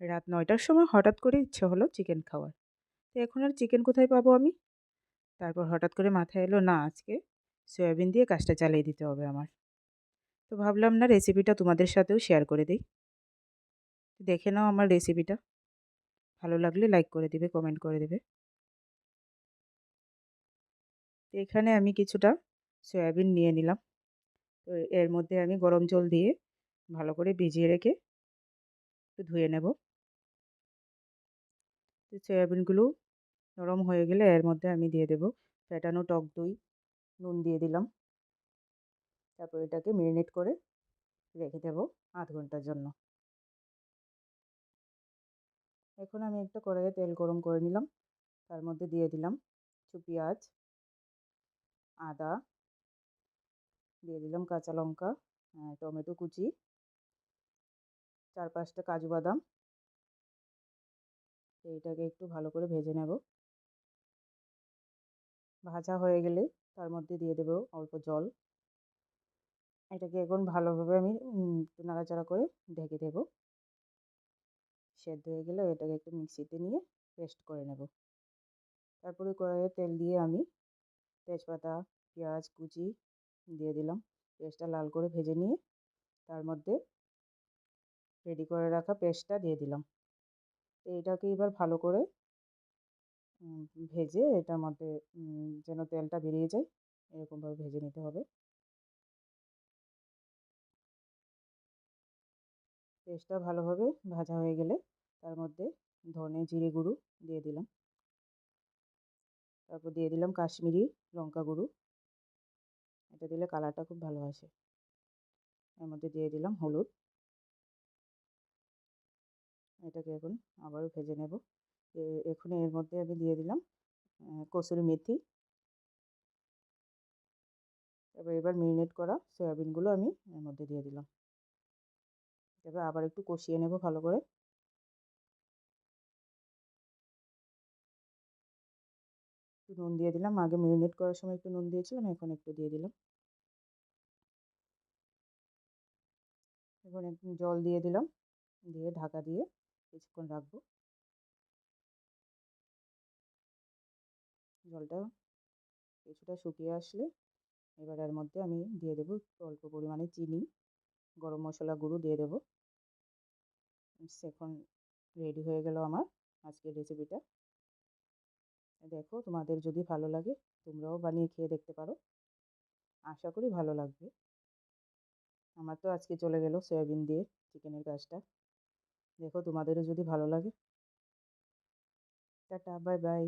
রাত নয়টার সময় হঠাৎ করে ইচ্ছে হলো চিকেন খাওয়ার। তো এখন আর চিকেন কোথায় পাবো আমি? তারপর হঠাৎ করে মাথায় এলো, না, আজকে সয়াবিন দিয়ে কাজটা চালিয়ে দিতে হবে আমার। তো ভাবলাম, না রেসিপিটা তোমাদের সাথেও শেয়ার করে দিই। দেখে নাও আমার রেসিপিটা ভালো লাগলে লাইক করে দিবে কমেন্ট করে দেবে। তো এখানে আমি কিছুটা সয়াবিন নিয়ে নিলাম। তো এর মধ্যে আমি গরম জল দিয়ে ভালো করে ভিজিয়ে রেখে একটু ধুয়ে নেব। সয়াবিনগুলো নরম হয়ে গেলে এর মধ্যে আমি দিয়ে দেব ফ্যাটানো টক দই, নুন দিয়ে দিলাম। তারপর এটাকে মেরিনেট করে রেখে দেব আধ ঘণ্টার জন্য। এখন আমি একটা কড়াইয়ে তেল গরম করে নিলাম। তার মধ্যে দিয়ে দিলাম কিছু পেঁয়াজ, আদা, দিয়ে দিলাম কাঁচা লঙ্কা টমেটো কুচি। চার পাঁচটা কাজু বাদাম। এইটাকে একটু ভালো করে ভেজে নেব। ভাজা হয়ে গেলে তার মধ্যে দিয়ে দেব অল্প জল। এটাকে এখন ভালোভাবে আমি একটু নাড়াচাড়া করে ঢেকে দেব। সেদ্ধ হয়ে গেলে এটাকে একটু মিক্সিতে নিয়ে পেস্ট করে নেব। তারপরে কড়াইয়ে তেল দিয়ে আমি তেজপাতা, পেঁয়াজ, কুচি দিয়ে দিলাম। পেঁয়াজটা লাল করে ভেজে নিয়ে তার মধ্যে রেডি করে রাখা পেস্টটা দিয়ে দিলাম। তো এবার ভালো করে ভেজে এটার মধ্যে যেন তেলটা বেরিয়ে যায়, এরকমভাবে ভেজে নিতে হবে। পেস্টটা ভালোভাবে ভাজা হয়ে গেলে তার মধ্যে ধনে জিরে গুঁড়ো দিয়ে দিলাম। তারপর দিয়ে দিলাম কাশ্মীরি লঙ্কা গুঁড়ো। এটা দিলে কালারটা খুব ভালো আসে। এর মধ্যে দিয়ে দিলাম হলুদ। এটাকে এখন আবারও ভেজে নেব। এখন এর মধ্যে আমি দিয়ে দিলাম কসুরি মেথি। এবার এবার মেরিনেট করা সয়াবিনগুলো আমি এর মধ্যে দিয়ে দিলাম। এবার আবার একটু কষিয়ে নেব ভালো করে। একটু নুন দিয়ে দিলাম। আগে মেরিনেট করার সময় একটু নুন দিয়েছিলাম, এখন একটু দিয়ে দিলাম। এখন একটু জল দিয়ে দিলাম, দিয়ে ঢাকা দিয়ে কিছুক্ষণ রাখব। জলটা কিছুটা শুকিয়ে আসলে এবার এর মধ্যে আমি দিয়ে দেবো অল্প পরিমাণে চিনি, গরম মশলা গুঁড়ো দিয়ে দেবো। এখন রেডি হয়ে গেল আমার আজকের রেসিপিটা দেখো তোমাদের যদি ভালো লাগে তোমরাও বানিয়ে খেয়ে দেখতে পারো। আশা করি ভালো লাগবে। আমার তো আজকে চলে গেল সয়াবিন দিয়ে চিকেনের কাজটা। দেখো তোমাদেরও যদি ভালো লাগে। Tata bye bye.